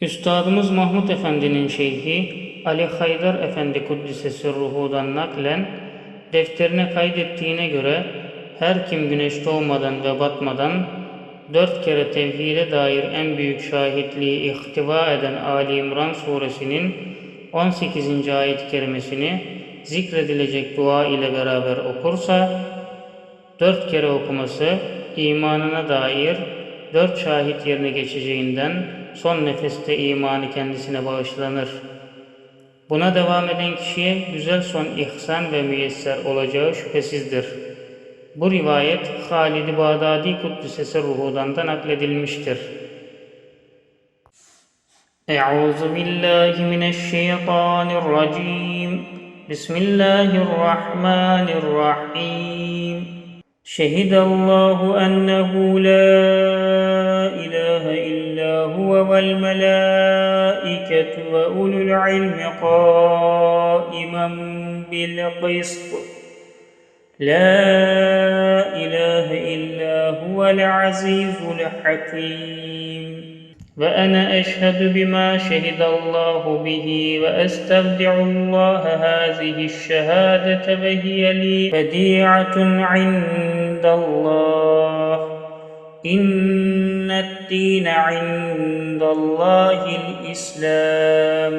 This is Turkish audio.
Üstadımız Mahmud Efendi'nin şeyhi Ali Haydar Efendi Kuddisesi ruhudan naklen defterine kaydettiğine göre her kim güneş doğmadan ve batmadan dört kere tevhide dair en büyük şahitliği ihtiva eden Ali İmran suresinin 18. ayet-i kerimesini zikredilecek dua ile beraber okursa dört kere okuması imanına dair dört şahit yerine geçeceğinden son nefeste imanı kendisine bağışlanır. Buna devam eden kişiye güzel son ihsan ve müyesser olacağı şüphesizdir. Bu rivayet Halid-i Bağdadi Kuddisesi ruhudan da nakledilmiştir. Euzu billahi mineşşeytanirracim. Bismillahirrahmanirrahim. Şehidallahu ennehu شهد الله أنه لا إله إلا هو والملائكة وأولو العلم قائما بالقسط. لا إله إلا هو العزيز الحكيم. وأنا أشهد بما شهد الله به وأستودع الله هذه الشهادة وهي لي بديعة عندي. عند الله. إن الدين عند الله الإسلام.